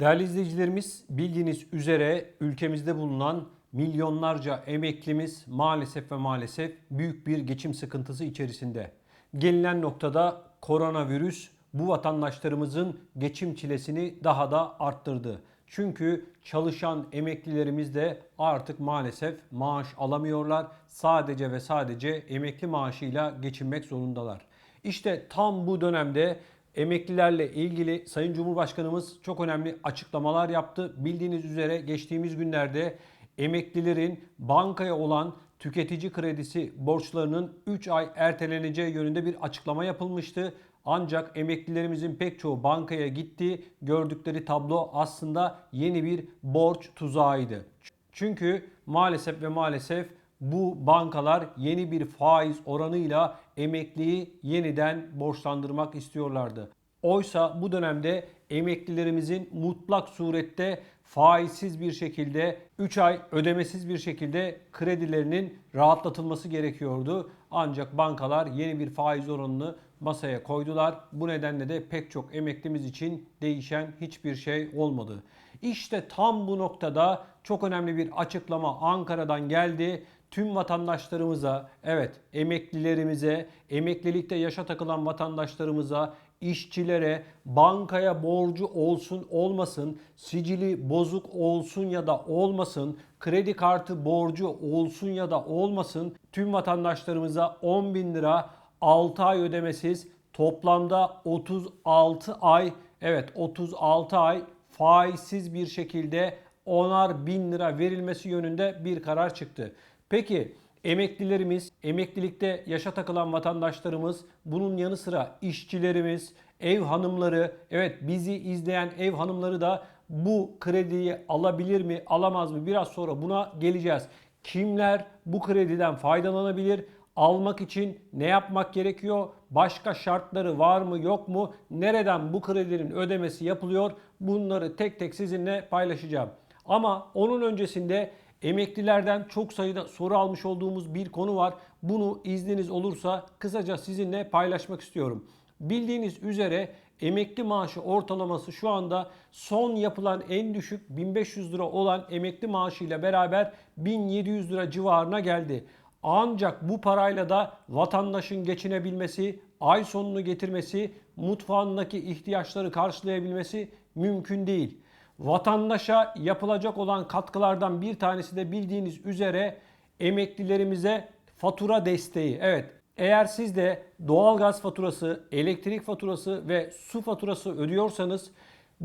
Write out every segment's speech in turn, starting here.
Değerli izleyicilerimiz bildiğiniz üzere ülkemizde bulunan milyonlarca emeklimiz maalesef ve maalesef büyük bir geçim sıkıntısı içerisinde. Gelinen noktada koronavirüs bu vatandaşlarımızın geçim çilesini daha da arttırdı. Çünkü çalışan emeklilerimiz de artık maalesef maaş alamıyorlar. Sadece ve sadece emekli maaşıyla geçinmek zorundalar. İşte tam bu dönemde Emeklilerle ilgili Sayın Cumhurbaşkanımız çok önemli açıklamalar yaptı. Bildiğiniz üzere geçtiğimiz günlerde emeklilerin bankaya olan tüketici kredisi borçlarının 3 ay erteleneceği yönünde bir açıklama yapılmıştı. Ancak emeklilerimizin pek çoğu bankaya gitti. Gördükleri tablo aslında yeni bir borç tuzağıydı. Çünkü maalesef ve maalesef bu bankalar yeni bir faiz oranıyla emekliyi yeniden borçlandırmak istiyorlardı. Oysa bu dönemde emeklilerimizin mutlak surette faizsiz bir şekilde 3 ay ödemesiz bir şekilde kredilerinin rahatlatılması gerekiyordu. Ancak bankalar yeni bir faiz oranını masaya koydular. Bu nedenle de pek çok emeklimiz için değişen hiçbir şey olmadı. İşte tam bu noktada çok önemli bir açıklama Ankara'dan geldi tüm vatandaşlarımıza, evet emeklilerimize, emeklilikte yaşa takılan vatandaşlarımıza, işçilere, bankaya borcu olsun olmasın, sicili bozuk olsun ya da olmasın, kredi kartı borcu olsun ya da olmasın tüm vatandaşlarımıza 10 bin lira 6 ay ödemesiz toplamda 36 ay evet 36 ay faizsiz bir şekilde onar bin lira verilmesi yönünde bir karar çıktı. Peki emeklilerimiz, emeklilikte yaşa takılan vatandaşlarımız, bunun yanı sıra işçilerimiz, ev hanımları, evet bizi izleyen ev hanımları da bu krediyi alabilir mi, alamaz mı? Biraz sonra buna geleceğiz. Kimler bu krediden faydalanabilir? Almak için ne yapmak gerekiyor? Başka şartları var mı yok mu? Nereden bu kredinin ödemesi yapılıyor? Bunları tek tek sizinle paylaşacağım. Ama onun öncesinde Emeklilerden çok sayıda soru almış olduğumuz bir konu var. Bunu izniniz olursa kısaca sizinle paylaşmak istiyorum. Bildiğiniz üzere emekli maaşı ortalaması şu anda son yapılan en düşük 1500 lira olan emekli maaşıyla beraber 1700 lira civarına geldi. Ancak bu parayla da vatandaşın geçinebilmesi, ay sonunu getirmesi, mutfağındaki ihtiyaçları karşılayabilmesi mümkün değil. Vatandaşa yapılacak olan katkılardan bir tanesi de bildiğiniz üzere emeklilerimize fatura desteği. Evet eğer siz de doğalgaz faturası, elektrik faturası ve su faturası ödüyorsanız,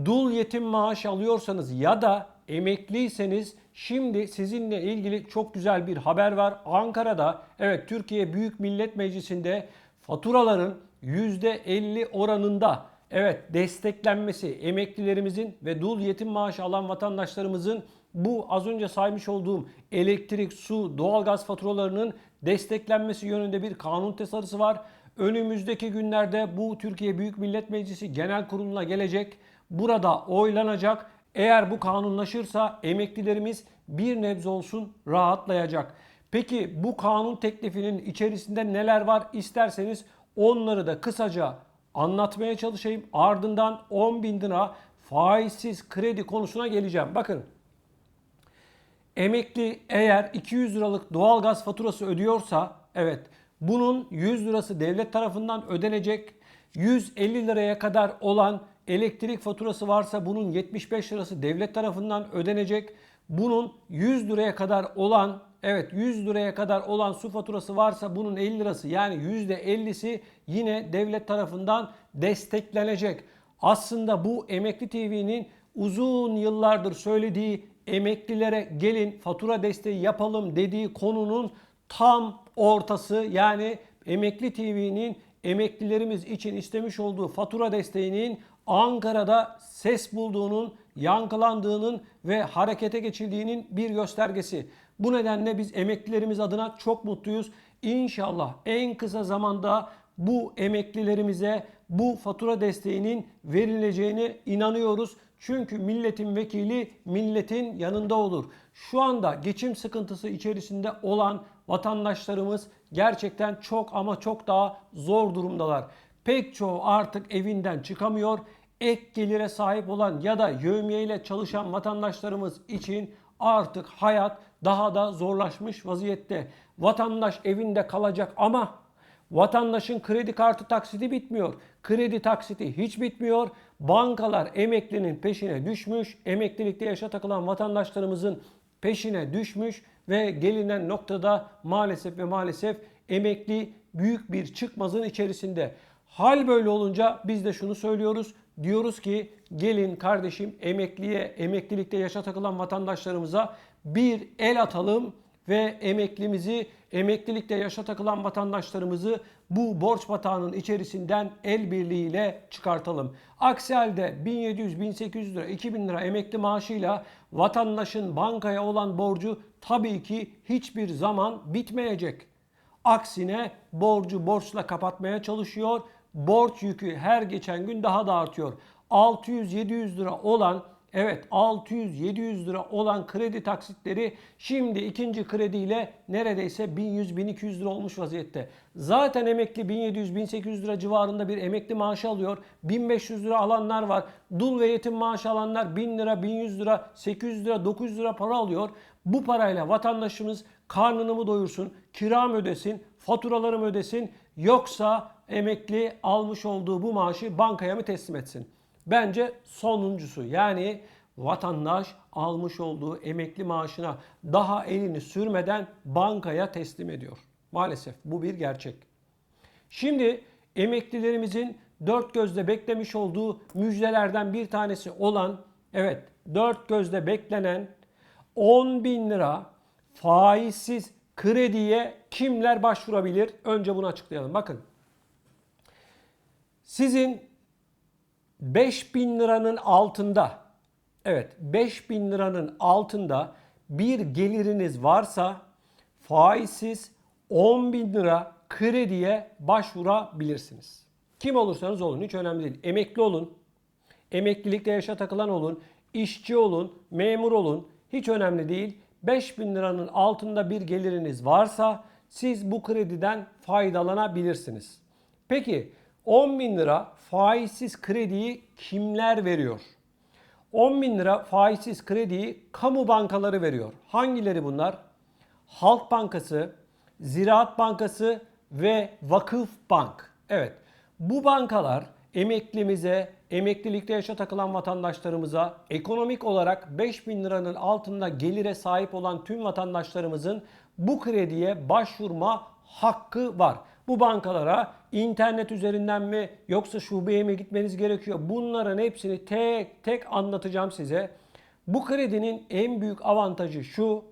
dul yetim maaş alıyorsanız ya da emekliyseniz şimdi sizinle ilgili çok güzel bir haber var. Ankara'da evet Türkiye Büyük Millet Meclisi'nde faturaların %50 oranında Evet desteklenmesi emeklilerimizin ve dul yetim maaşı alan vatandaşlarımızın bu az önce saymış olduğum elektrik, su, doğalgaz faturalarının desteklenmesi yönünde bir kanun tasarısı var. Önümüzdeki günlerde bu Türkiye Büyük Millet Meclisi Genel Kurulu'na gelecek. Burada oylanacak. Eğer bu kanunlaşırsa emeklilerimiz bir nebze olsun rahatlayacak. Peki bu kanun teklifinin içerisinde neler var isterseniz onları da kısaca anlatmaya çalışayım. Ardından 10 bin lira faizsiz kredi konusuna geleceğim. Bakın emekli eğer 200 liralık doğalgaz faturası ödüyorsa evet bunun 100 lirası devlet tarafından ödenecek. 150 liraya kadar olan elektrik faturası varsa bunun 75 lirası devlet tarafından ödenecek. Bunun 100 liraya kadar olan Evet 100 liraya kadar olan su faturası varsa bunun 50 lirası yani %50'si yine devlet tarafından desteklenecek. Aslında bu Emekli TV'nin uzun yıllardır söylediği emeklilere gelin fatura desteği yapalım dediği konunun tam ortası yani Emekli TV'nin emeklilerimiz için istemiş olduğu fatura desteğinin Ankara'da ses bulduğunun, yankılandığının ve harekete geçildiğinin bir göstergesi. Bu nedenle biz emeklilerimiz adına çok mutluyuz. İnşallah en kısa zamanda bu emeklilerimize bu fatura desteğinin verileceğine inanıyoruz. Çünkü milletin vekili milletin yanında olur. Şu anda geçim sıkıntısı içerisinde olan vatandaşlarımız gerçekten çok ama çok daha zor durumdalar. Pek çoğu artık evinden çıkamıyor. Ek gelire sahip olan ya da yevmiye ile çalışan vatandaşlarımız için artık hayat daha da zorlaşmış vaziyette. Vatandaş evinde kalacak ama vatandaşın kredi kartı taksidi bitmiyor. Kredi taksiti hiç bitmiyor. Bankalar emeklinin peşine düşmüş. Emeklilikte yaşa takılan vatandaşlarımızın peşine düşmüş ve gelinen noktada maalesef ve maalesef emekli büyük bir çıkmazın içerisinde. Hal böyle olunca biz de şunu söylüyoruz. Diyoruz ki gelin kardeşim emekliye, emeklilikte yaşa takılan vatandaşlarımıza bir el atalım ve emeklimizi, emeklilikte yaşa takılan vatandaşlarımızı bu borç batağının içerisinden el birliğiyle çıkartalım. Aksi halde 1700, 1800 lira, 2000 lira emekli maaşıyla vatandaşın bankaya olan borcu tabii ki hiçbir zaman bitmeyecek. Aksine borcu borçla kapatmaya çalışıyor. Borç yükü her geçen gün daha da artıyor. 600-700 lira olan evet 600-700 lira olan kredi taksitleri şimdi ikinci krediyle neredeyse 1100-1200 lira olmuş vaziyette. Zaten emekli 1700-1800 lira civarında bir emekli maaşı alıyor. 1500 lira alanlar var. Dul ve yetim maaşı alanlar 1000 lira, 1100 lira, 800 lira, 900 lira para alıyor. Bu parayla vatandaşımız karnını mı doyursun, kira mı ödesin, faturaları mı ödesin yoksa emekli almış olduğu bu maaşı bankaya mı teslim etsin? Bence sonuncusu yani vatandaş almış olduğu emekli maaşına daha elini sürmeden bankaya teslim ediyor. Maalesef bu bir gerçek. Şimdi emeklilerimizin dört gözle beklemiş olduğu müjdelerden bir tanesi olan evet dört gözle beklenen 10 bin lira faizsiz krediye kimler başvurabilir? Önce bunu açıklayalım. Bakın sizin 5000 liranın altında evet 5000 liranın altında bir geliriniz varsa faizsiz 10 bin lira krediye başvurabilirsiniz. Kim olursanız olun hiç önemli değil. Emekli olun, emeklilikte yaşa takılan olun, işçi olun, memur olun hiç önemli değil. 5000 liranın altında bir geliriniz varsa siz bu krediden faydalanabilirsiniz. Peki 10 bin lira faizsiz krediyi kimler veriyor? 10 bin lira faizsiz krediyi kamu bankaları veriyor. Hangileri bunlar? Halk Bankası, Ziraat Bankası ve Vakıf Bank. Evet bu bankalar emeklimize, emeklilikte yaşa takılan vatandaşlarımıza, ekonomik olarak 5 bin liranın altında gelire sahip olan tüm vatandaşlarımızın bu krediye başvurma hakkı var. Bu bankalara internet üzerinden mi yoksa şubeye mi gitmeniz gerekiyor? Bunların hepsini tek tek anlatacağım size. Bu kredinin en büyük avantajı şu.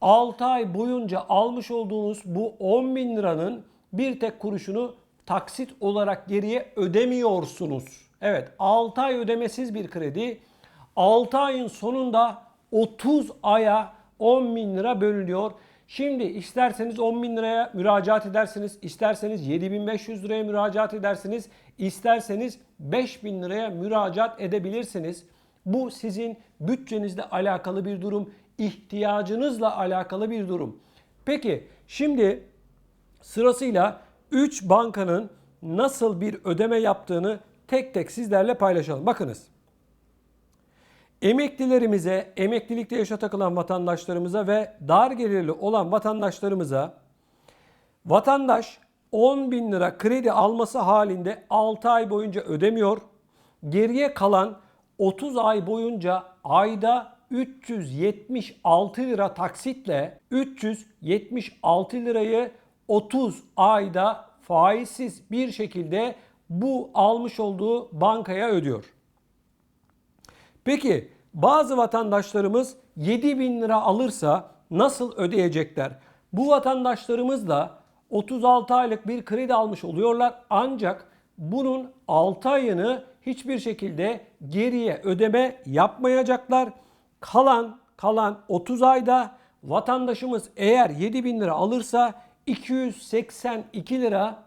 6 ay boyunca almış olduğunuz bu 10 bin liranın bir tek kuruşunu taksit olarak geriye ödemiyorsunuz. Evet 6 ay ödemesiz bir kredi 6 ayın sonunda 30 aya 10 bin lira bölünüyor. Şimdi isterseniz 10 bin liraya müracaat edersiniz, isterseniz 7500 liraya müracaat edersiniz, isterseniz 5000 liraya müracaat edebilirsiniz. Bu sizin bütçenizle alakalı bir durum, ihtiyacınızla alakalı bir durum. Peki şimdi sırasıyla 3 bankanın nasıl bir ödeme yaptığını tek tek sizlerle paylaşalım. Bakınız. Emeklilerimize, emeklilikte yaşa takılan vatandaşlarımıza ve dar gelirli olan vatandaşlarımıza vatandaş 10 bin lira kredi alması halinde 6 ay boyunca ödemiyor. Geriye kalan 30 ay boyunca ayda 376 lira taksitle 376 lirayı 30 ayda faizsiz bir şekilde bu almış olduğu bankaya ödüyor. Peki bazı vatandaşlarımız 7 bin lira alırsa nasıl ödeyecekler? Bu vatandaşlarımız da 36 aylık bir kredi almış oluyorlar ancak bunun 6 ayını hiçbir şekilde geriye ödeme yapmayacaklar. Kalan kalan 30 ayda vatandaşımız eğer 7 bin lira alırsa 282 lira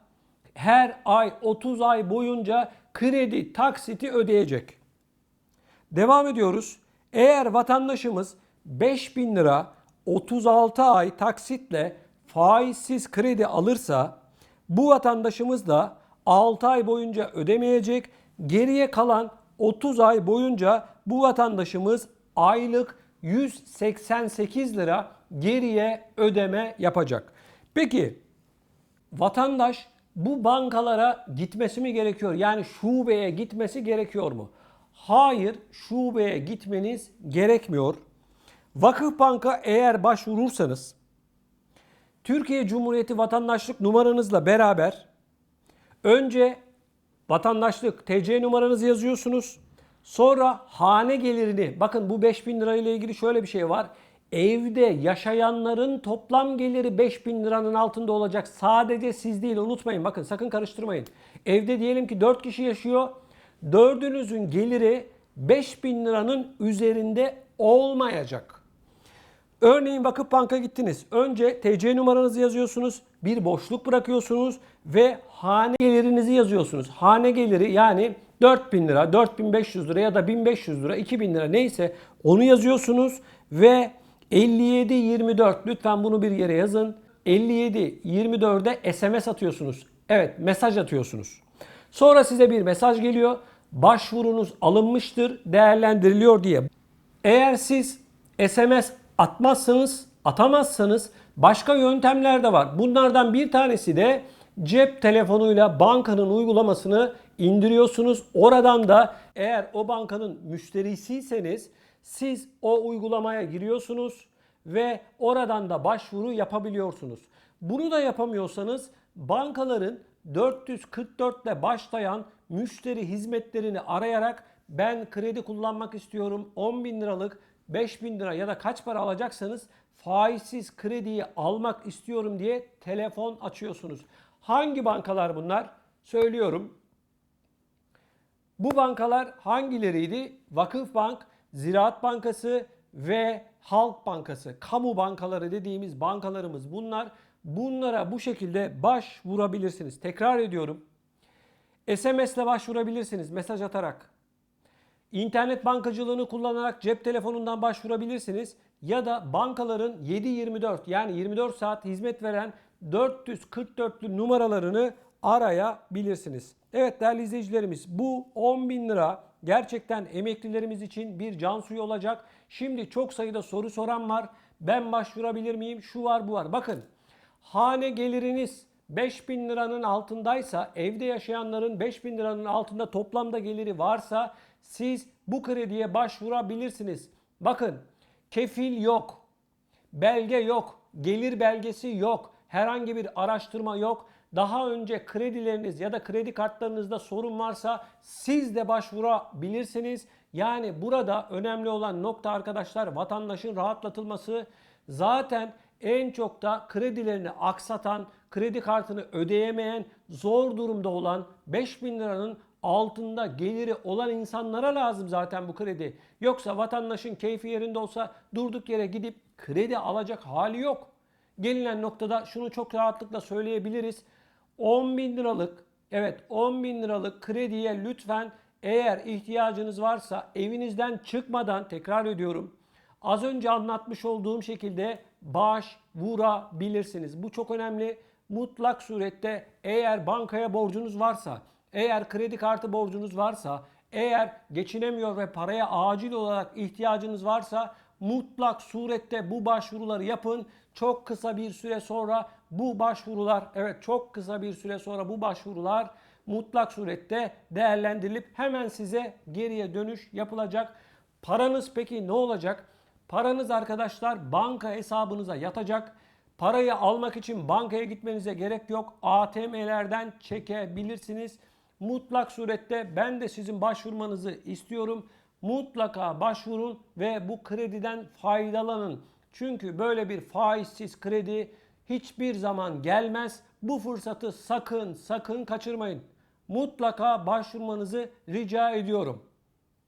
her ay 30 ay boyunca kredi taksiti ödeyecek. Devam ediyoruz. Eğer vatandaşımız 5000 lira 36 ay taksitle faizsiz kredi alırsa bu vatandaşımız da 6 ay boyunca ödemeyecek. Geriye kalan 30 ay boyunca bu vatandaşımız aylık 188 lira geriye ödeme yapacak. Peki vatandaş bu bankalara gitmesi mi gerekiyor? Yani şubeye gitmesi gerekiyor mu? Hayır, şubeye gitmeniz gerekmiyor. Vakıf Bank'a eğer başvurursanız Türkiye Cumhuriyeti vatandaşlık numaranızla beraber önce vatandaşlık TC numaranızı yazıyorsunuz. Sonra hane gelirini bakın bu 5000 lira ile ilgili şöyle bir şey var. Evde yaşayanların toplam geliri 5000 liranın altında olacak. Sadece siz değil unutmayın bakın sakın karıştırmayın. Evde diyelim ki 4 kişi yaşıyor. Dördünüzün geliri 5000 liranın üzerinde olmayacak. Örneğin Vakıf Bank'a gittiniz. Önce TC numaranızı yazıyorsunuz. Bir boşluk bırakıyorsunuz ve hane gelirinizi yazıyorsunuz. Hane geliri yani 4000 lira, 4500 lira ya da 1500 lira, 2000 lira neyse onu yazıyorsunuz ve 57 24 lütfen bunu bir yere yazın. 57 24'e SMS atıyorsunuz. Evet, mesaj atıyorsunuz. Sonra size bir mesaj geliyor. Başvurunuz alınmıştır, değerlendiriliyor diye. Eğer siz SMS atmazsanız, atamazsanız başka yöntemler de var. Bunlardan bir tanesi de cep telefonuyla bankanın uygulamasını indiriyorsunuz. Oradan da eğer o bankanın müşterisiyseniz siz o uygulamaya giriyorsunuz ve oradan da başvuru yapabiliyorsunuz. Bunu da yapamıyorsanız bankaların 444 ile başlayan müşteri hizmetlerini arayarak ben kredi kullanmak istiyorum 10 bin liralık 5 bin lira ya da kaç para alacaksanız faizsiz krediyi almak istiyorum diye telefon açıyorsunuz. Hangi bankalar bunlar? Söylüyorum. Bu bankalar hangileriydi? Vakıf Bank, Ziraat Bankası ve Halk Bankası. Kamu bankaları dediğimiz bankalarımız bunlar. Bunlara bu şekilde başvurabilirsiniz. Tekrar ediyorum. SMS ile başvurabilirsiniz mesaj atarak. İnternet bankacılığını kullanarak cep telefonundan başvurabilirsiniz ya da bankaların 7/24 yani 24 saat hizmet veren 444'lü numaralarını arayabilirsiniz. Evet değerli izleyicilerimiz bu 10 bin lira gerçekten emeklilerimiz için bir can suyu olacak. Şimdi çok sayıda soru soran var. Ben başvurabilir miyim? Şu var bu var. Bakın hane geliriniz 5000 liranın altındaysa evde yaşayanların 5000 liranın altında toplamda geliri varsa siz bu krediye başvurabilirsiniz. Bakın kefil yok, belge yok, gelir belgesi yok, herhangi bir araştırma yok. Daha önce kredileriniz ya da kredi kartlarınızda sorun varsa siz de başvurabilirsiniz. Yani burada önemli olan nokta arkadaşlar vatandaşın rahatlatılması. Zaten en çok da kredilerini aksatan, kredi kartını ödeyemeyen, zor durumda olan 5000 liranın altında geliri olan insanlara lazım zaten bu kredi. Yoksa vatandaşın keyfi yerinde olsa durduk yere gidip kredi alacak hali yok. Gelinen noktada şunu çok rahatlıkla söyleyebiliriz. 10 bin liralık, evet 10 bin liralık krediye lütfen eğer ihtiyacınız varsa evinizden çıkmadan tekrar ediyorum. Az önce anlatmış olduğum şekilde başvurabilirsiniz. Bu çok önemli. Mutlak surette eğer bankaya borcunuz varsa, eğer kredi kartı borcunuz varsa, eğer geçinemiyor ve paraya acil olarak ihtiyacınız varsa mutlak surette bu başvuruları yapın. Çok kısa bir süre sonra bu başvurular, evet çok kısa bir süre sonra bu başvurular mutlak surette değerlendirilip hemen size geriye dönüş yapılacak. Paranız peki ne olacak? Paranız arkadaşlar banka hesabınıza yatacak. Parayı almak için bankaya gitmenize gerek yok. ATM'lerden çekebilirsiniz. Mutlak surette ben de sizin başvurmanızı istiyorum. Mutlaka başvurun ve bu krediden faydalanın. Çünkü böyle bir faizsiz kredi hiçbir zaman gelmez. Bu fırsatı sakın sakın kaçırmayın. Mutlaka başvurmanızı rica ediyorum.